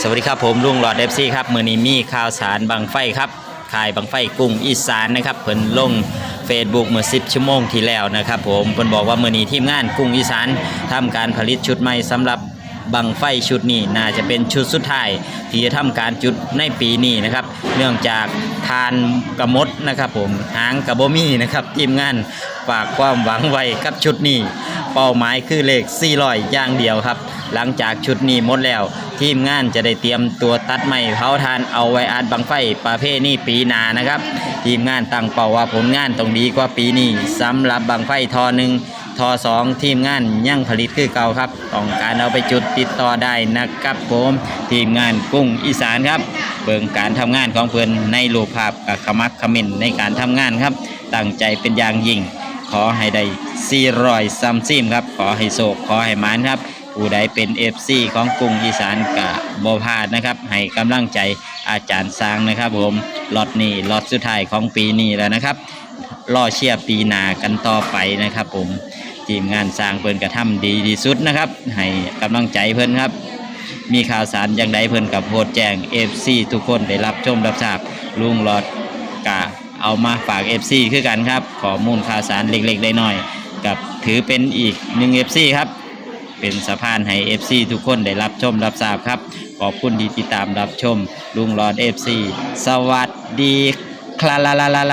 สวัสดีครับผมลุงหลอดเอฟซีครับมือนี้มีข่าวสารบังไฟครับขายบังไฟกุ้งอีสานนะครับเพิ่นลง Facebook เมื่อ10ชั่วโมงที่แล้วนะครับผมเพิ่นบอกว่ามือนี้ทีมงานกุ้งอีสานทำการผลิตชุดใหม่สำหรับบังไฟชุดนี้น่าจะเป็นชุดสุดท้าย ที่จะทำการจุดในปีนี้นะครับ เนื่องจากทานกระมดนะครับผมหางกระโบมี่นะครับทีมงานฝากความหวังไว้กับชุดนี้ เป้าหมายคือเลข400อย่างเดียวครับ หลังจากชุดนี้หมดแล้ว ทีมงานจะได้เตรียมตัวตัดไม้เผาทานเอาไว้อัดบังไฟประเภทนี้ปีหนานะครับ ทีมงานตั้งเป้าว่าผลงานต้องดีกว่าปีนี้สำหรับบังไฟทอหนึ่งทอสองทีมงานยังผลิตคือเก่าครับต้องการเอาไปจุดติดต่อได้นะครับผมทีมงานกุ้งอีสานครับ เบิ่งการทำงานของเพิ่อนในรูปภาพกับขมักขม้นในการทำงานครับ ตั้งใจเป็นอย่างยิ่ง อให้ได้400ซัมซิมครับ ขอให้โศกขอให้หมานครับ ผู้ใดเป็น FC ของกรุงอีสานกะบพาดนะครับ ให้กำลังใจอาจารย์สร้างนะครับผมล็อตนี้ล็อตสุดท้ายของปีนี้แล้วนะครับรอเชียร์ปีหนากันต่อไปนะครับ ผมทีมงานสร้างเพิ่นกระทำดีที่สุดนะครับ ให้กำลังใจเพิ่นครับ มีข่าวสารอย่างใดเพิ่นกับโพดแจ้ง FC ทุกคนได้รับชมรับทราบลุงหลอด เอามาฝาก FC คือกันครับข้อมูลข่าวสารเล็กๆได้หน่อยกับถือเป็นอีกหนึ่ง FC ครับ เป็นสะพานให้ FC ทุกคนได้รับชมรับทราบครับ ขอบคุณที่ติดตามรับชม ลุงรอด FC สวัสดีคลาลาลาลาลา